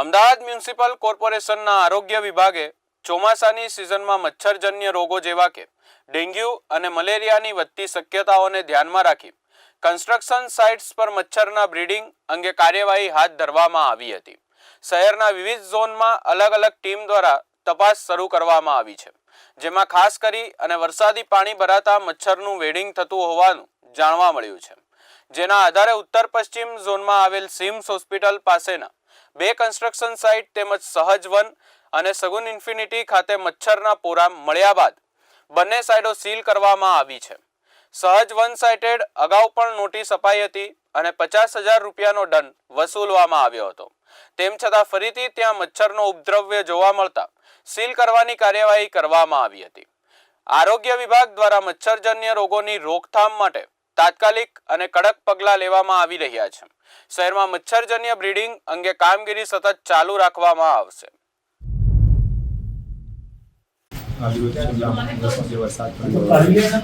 Ahmedabad municipal કોર્પોરેશનના આરોગ્ય વિભાગે ચોમાસાની સિઝનમાં મચ્છરજન્ય રોગો જેવા કે ડેન્ગ્યુ અને મલેરિયાની વધતી શક્યતાઓને ધ્યાનમાં રાખી કન્સ્ટ્રક્શન સાઇટ્સ પર મચ્છરના બ્રીડિંગ અંગે કાર્યવાહી હાથ ધરવામાં આવી હતી. શહેરના વિવિધ ઝોનમાં અલગ અલગ ટીમ દ્વારા તપાસ શરૂ કરવામાં આવી છે. જેમાં ખાસ કરી અને વરસાદી પાણી ભરાતા મચ્છરનું વેડિંગ થતું હોવાનું જાણવા મળ્યું છે. જેના આધારે ઉત્તર પશ્ચિમ ઝોનમાં આવેલ સિમ્સ હોસ્પિટલ પાસેના બે કન્સ્ટ્રક્શન સાઇટ તેમજ સહજ વન અને સગુન ઇન્ફિનિટી ખાતે મચ્છરના પોરા મળ્યા બાદ બંને સાઇડો સીલ કરવામાં આવી છે. સહજ વન સાઇટેડ અગાઉ પણ નોટિસ અપાઈ હતી અને પચાસ હજાર રૂપિયાનો દંડ વસૂલવામાં આવ્યો હતો. તેમ છતાં ફરીથી ત્યાં મચ્છરનો ઉપદ્રવ્ય જોવા મળતા સીલ કરવાની કાર્યવાહી કરવામાં આવી હતી. આરોગ્ય વિભાગ દ્વારા મચ્છરજન્ય રોગોની રોકથામ માટે તાત્કાલિક અને કડક પગલાં લેવામાં આવી રહ્યા છે. શહેરમાં મચ્છરજન્ય બ્રીડિંગ અંગે કામગીરી સતત ચાલુ રાખવામાં આવશે. મેડિકલ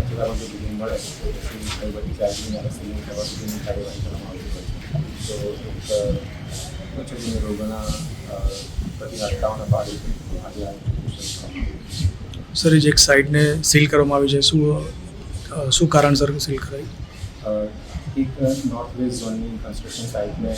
એથી કારણો જો મળે પછી બધી એક છે. સર એક સાઇડને સીલ કરવામાં આવી છે, શું શું કારણસર સીલ કરાઈ એક નોર્થ વેસ્ટ ઝોનની કન્સ્ટ્રક્શન સાઇટને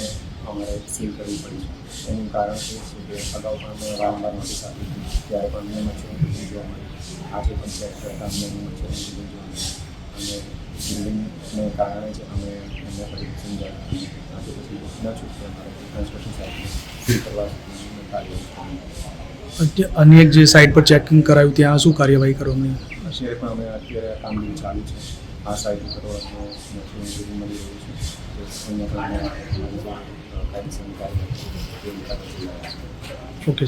અમારે સીલ કરવી પડી છે. એનું કારણ એ છે કે અગાઉ પણ અમે વારંવાર નોટિસ આપી હતી. ત્યારે પણ અમને મચ્છરની જોવા મળી આજે પણ ચેક કરતા અમને મચ્છરની જોવા મળી અને બિલ્ડિંગને કારણે જ અમે એમને પરિવર્તન દ્વારા આજે પછી ન છૂટકે અમારે કન્સ્ટ્રક્શન સાઇટને સીલ કરવા સુધીનું કાર્યવાહી અન્ય એક જે સાઇટ પર ચેકિંગ કરાયું ત્યાં શું કાર્યવાહી કરવામાં અત્યારે પણ અમે અત્યારે કામગીરી ચાલુ છે. આ સાઈડ મશીન બધું મળી રહ્યું છે ઓકે